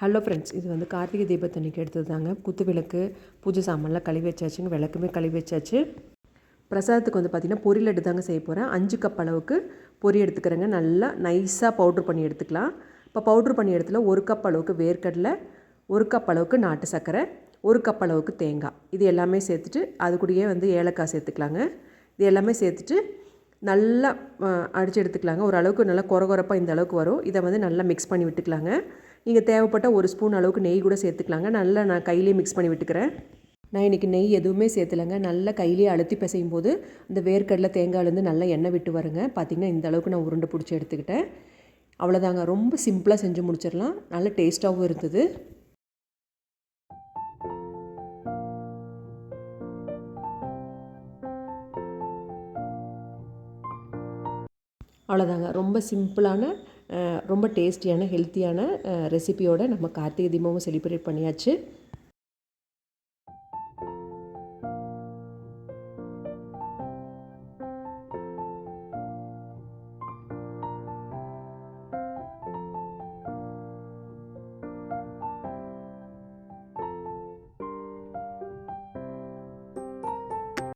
Hello friends இது வந்து கார்த்திகை தீபத்தன்னைக்கு எடுத்தது தாங்க குத்து விளக்கு பூஜை சாமான்லாம் கழுவி வச்சாச்சுங்க விளக்குமே கழுவி வச்சாச்சு. பிரசாதத்துக்கு வந்து பார்த்திங்கன்னா பொரியல் லட்டு தாங்க செய்ய போகிறேன் அஞ்சு கப் அளவுக்கு பொரி எடுத்துக்கிறேங்க. நல்லா நைஸாக பவுட்ரு பண்ணி எடுத்துக்கலாம். இப்போ பவுட்ரு பண்ணி இடத்துல ஒரு கப் அளவுக்கு வேர்க்கடலை ஒரு கப் அளவுக்கு நாட்டு சர்க்கரை ஒரு கப் அளவுக்கு தேங்காய். இது எல்லாமே சேர்த்துட்டு அது கூடயே வந்து ஏலக்காய் சேர்த்துக்கலாங்க. இது எல்லாமே சேர்த்துட்டு நல்லா அடித்து எடுத்துக்கலாங்க. ஓரளவுக்கு நல்லா குறகுறப்பாக இந்த அளவுக்கு வரும். இதை வந்து நல்லா மிக்ஸ் பண்ணி விட்டுக்கலாங்க. நீங்கள் தேவைப்பட்ட ஒரு ஸ்பூன் அளவுக்கு நெய் கூட சேர்த்துக்கலாங்க. நல்லா நான் கையிலேயே மிக்ஸ் பண்ணி விட்டுக்கிறேன். நான் இன்றைக்கி நெய் எதுவுமே சேர்த்துலங்க. நல்லா கையிலேயே அழுத்தி பிசையும் போது அந்த வேர்க்கடலை தேங்காயிலேருந்து நல்லா எண்ணெய் விட்டு வருங்க. பார்த்திங்கன்னா இந்த அளவுக்கு நான் உருண்டை பிடிச்சி எடுத்துக்கிட்டேன். அவ்வளோதாங்க ரொம்ப சிம்பிளாக செஞ்சு முடிச்சிடலாம். நல்ல டேஸ்ட்டாகவும் இருந்தது. அவ்வளோதாங்க ரொம்ப சிம்பிளான ரொம்ப டேஸ்டியான ஹெல்த்தியான ரெசிபியோடு நம்ம கார்த்திகை தீபமும் செலிப்ரேட் பண்ணியாச்சு.